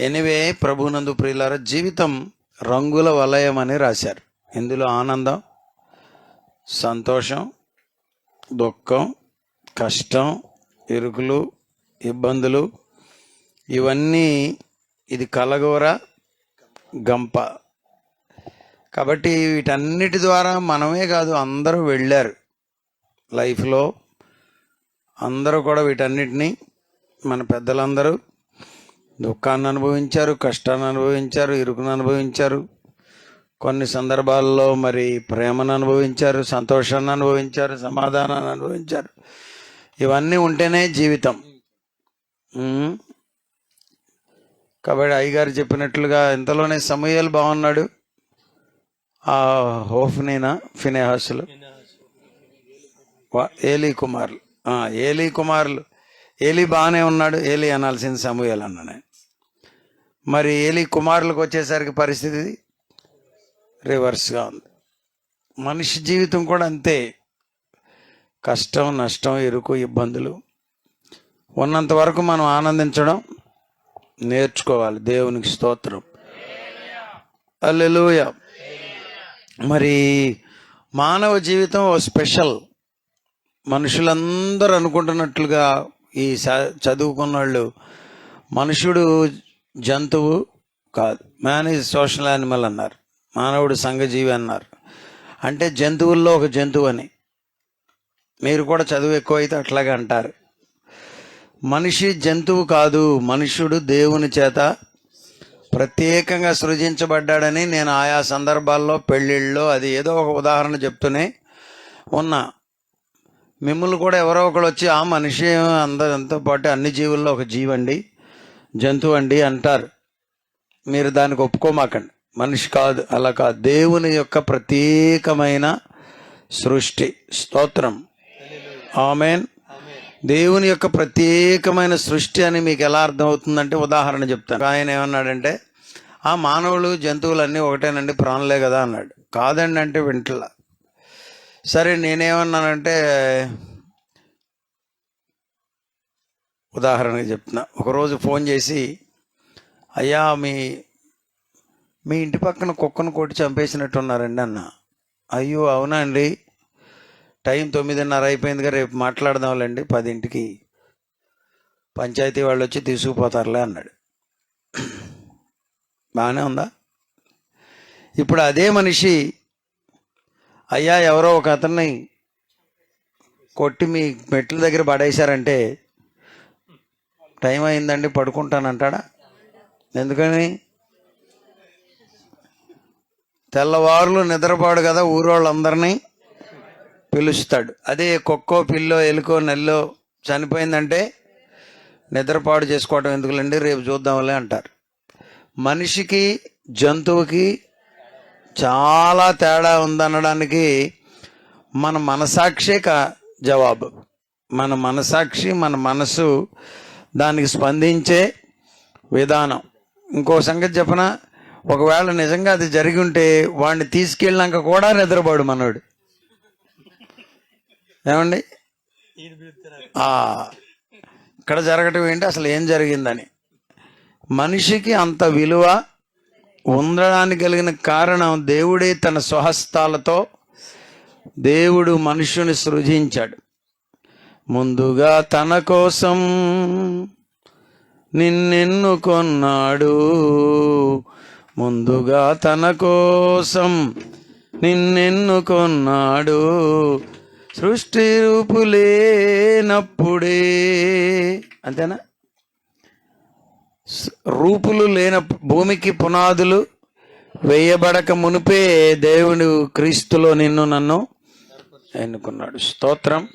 Anyway ప్రభునందు ప్రియులార జీవితం రంగుల వలయం అని రాశారు. ఇందులో ఆనందం సంతోషం దుఃఖం కష్టం ఇరుకులు ఇబ్బందులు ఇవన్నీ ఇది కలగూర గంప. కాబట్టి వీటన్నిటి ద్వారా మనమే కాదు అందరూ వెళ్ళారు. లైఫ్లో అందరూ కూడా వీటన్నిటినీ మన పెద్దలందరూ దుఃఖాన్ని అనుభవించారు కష్టాన్ని అనుభవించారు ఇరుకును అనుభవించారు కొన్ని సందర్భాల్లో మరి ప్రేమను అనుభవించారు సంతోషాన్ని అనుభవించారు సమాధానాన్ని అనుభవించారు ఇవన్నీ ఉంటేనే జీవితం. కాబట్టి అయ్యగారు చెప్పినట్లుగా ఇంతలోనే సమూహలు బాగున్నాడు. ఆ హోఫ్నీనా ఫినేహాసులు. వా- ఏలీ కుమార్లు. ఏలీ కుమార్లు. ఏలీ బాగానే ఉన్నాడు. ఏలీ అనాల్సింది సమూహలు అన్నా నేను మరి ఏలి కుమారులకు వచ్చేసరికి పరిస్థితి రివర్స్గా ఉంది. మనిషి జీవితం కూడా అంతే. కష్టం నష్టం ఇరుకు ఇబ్బందులు. ఉన్నంత వరకు మనం ఆనందించడం నేర్చుకోవాలి. దేవునికి స్తోత్రం. అల్లెలుయ మరి మానవ జీవితం ఓ స్పెషల్. మనుషులందరూ అనుకుంటున్నట్లుగా ఈ చ- చదువుకున్న వాళ్ళు మనుషుడు జంతువు కాదు. మ్యాన్ ఈజ్ సోషల్ యానిమల్ అన్నారు. మానవుడు సంఘజీవి అన్నారు. అంటే జంతువుల్లో ఒక జంతువు అని మీరు కూడా చదువు ఎక్కువైతే అట్లాగే అంటారు. మనిషి జంతువు కాదు మనుష్యుడు దేవుని చేత ప్రత్యేకంగా సృజించబడ్డాడని నేను ఆయా సందర్భాల్లో పెళ్ళిళ్ళలో అది ఏదో ఒక ఉదాహరణ చెప్తూనే ఉన్నా. మిమ్మల్ని కూడా ఎవరో ఒకరు వచ్చి ఆ మనిషి అందరితో పాటు అన్ని జీవుల్లో ఒక జీవండి. జంతువు అండి అంటారు. మీరు దానికి ఒప్పుకోమాకండి. మనిషి కాదు అలా కాదు. దేవుని యొక్క ప్రత్యేకమైన సృష్టి స్తోత్రం. ఆమెన్. దేవుని యొక్క ప్రత్యేకమైన సృష్టి అని మీకు ఎలా అర్థమవుతుందంటే ఉదాహరణ చెప్తాను. ఆయన ఏమన్నాడంటే ఆ మానవులు జంతువులన్నీ ఒకటేనండి ప్రాణులే కదా అన్నాడు. కాదండి అంటే వింటలా. సరే నేనేమన్నానంటే ఉదాహరణకి చెప్తున్నా. ఒకరోజు ఫోన్ చేసి అయ్యా మీ మీ ఇంటి పక్కన కుక్కను కొట్టి చంపేసినట్టున్నారండి అన్న. అయ్యో అవునా అండి? టైం తొమ్మిదిన్నర అయిపోయిందిగా రేపు మాట్లాడదాంలేండి పదింటికి. పంచాయతీ వాళ్ళు వచ్చి తీసుకుపోతారులే అన్నాడు. బాగానే ఉందా? ఇప్పుడు అదే మనిషి అయ్యా ఎవరో ఒక అతన్ని కొట్టి మీ మెట్ల దగ్గర పడేశారంటే టైం అయిందండి పడుకుంటానంటాడా? ఎందుకని? తెల్లవారులు నిద్రపోడు కదా ఊరోళ్ళందరినీ పిలుస్తాడు. అదే కుక్కో పిల్లో ఎలుకో నెల్లో చనిపోయిందంటే నిద్రపాడు చేసుకోవడం ఎందుకులండి? రేపు చూద్దాంలే అంటారు. మనిషికి జంతువుకి చాలా తేడా ఉందనడానికి మన మనసాక్షే కా జవాబు. మన మనసాక్షి మన మనసు దానికి స్పందించే విధానం. ఇంకో సంగతి చెప్పన? ఒకవేళ నిజంగా అది జరిగి ఉంటే వాడిని తీసుకెళ్ళినాక కూడా నిద్రపోడు మనోడు. ఏమండి? ఇక్కడ జరగటం ఏంటి? అసలు ఏం జరిగిందని. మనిషికి అంత విలువ ఉండడానికి కలిగిన కారణం దేవుడే తన స్వహస్తాలతో దేవుడు మనుషుని సృజించాడు. ముందుగా తన కోసం నిన్నెన్నుకొన్నాడు ముందుగా తన కోసం నిన్నెన్నుకొన్నాడు సృష్టి రూపులేనప్పుడే అంతేనా? రూపులు లేన భూమికి పునాదులు వేయబడక మునిపే దేవుడు క్రీస్తులో నిన్ను నన్ను ఎన్నుకున్నాడు. స్తోత్రం.